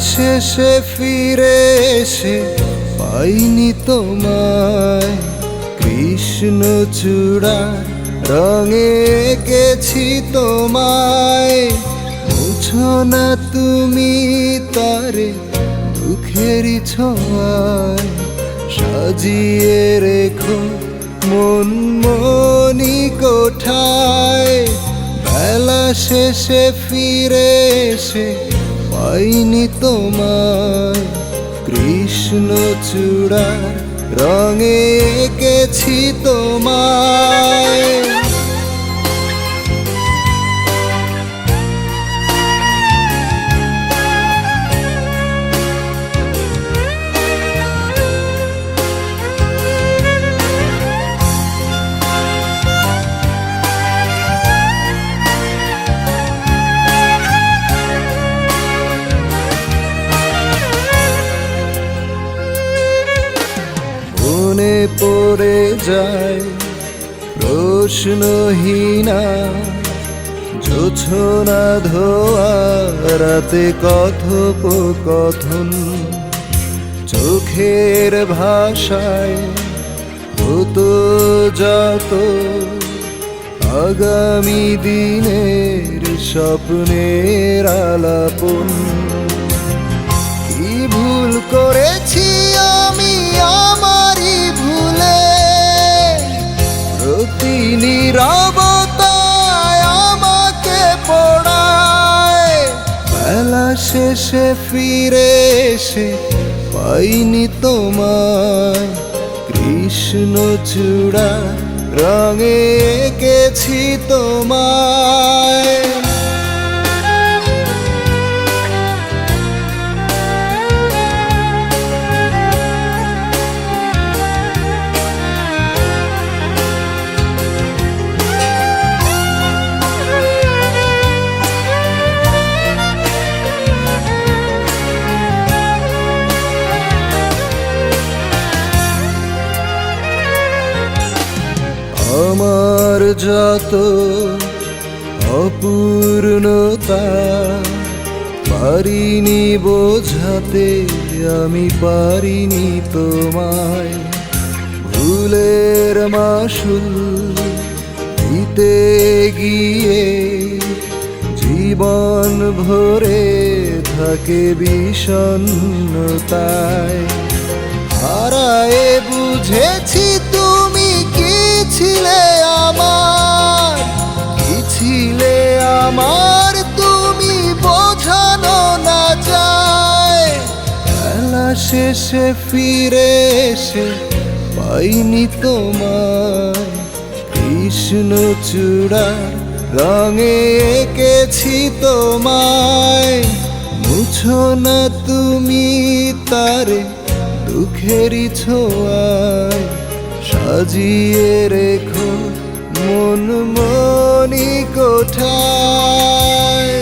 শেষে ফিরে এসে পাইনি তোমায়। কৃষ্ণ চূড়া রঙে গেছি তোমায়। মুছো না তুমি তারে দুঃখেরই ছোঁয়ায়। সাজিয়ে রেখো মন মনি কোঠায়। বেলা শেষে ফিরে এসে পাইনি তোমার কৃষ্ণ চূড়া রঙে এঁকেছি তোমায়। পড়ে যায় প্রশ্নহীনা, জোছনা ধোয়া, রাতে কথোপকথন। চোখের ভাষায় হতো যত আগামী দিনের স্বপ্নের আলাপন। শেষে ফিরে এসে পাইনি তোমায়। কৃষ্ণ চূড়া রঙে এঁকেছি তোমায়। আমার যত অপূর্ণতা, পারিনি বোঝাতে আমি পারিনি তোমায়। ভুলের মাসুল দিতে গিয়ে জীবন ভরে থাকে বিষণ্ণতায় হারায়ে বুঝেছি ছিলে আমার? কি ছিলে আমার তুমি বোঝানো না যায়। শেষে ফিরে এসে পাইনি তোমার কৃষ্ণ চূড়া রঙে এঁকেছি তোমায়। মুছো না তুমি তারে দুঃখেরই ছোঁয়ায় সাজিয়ে রেখো মন মনি কোঠায়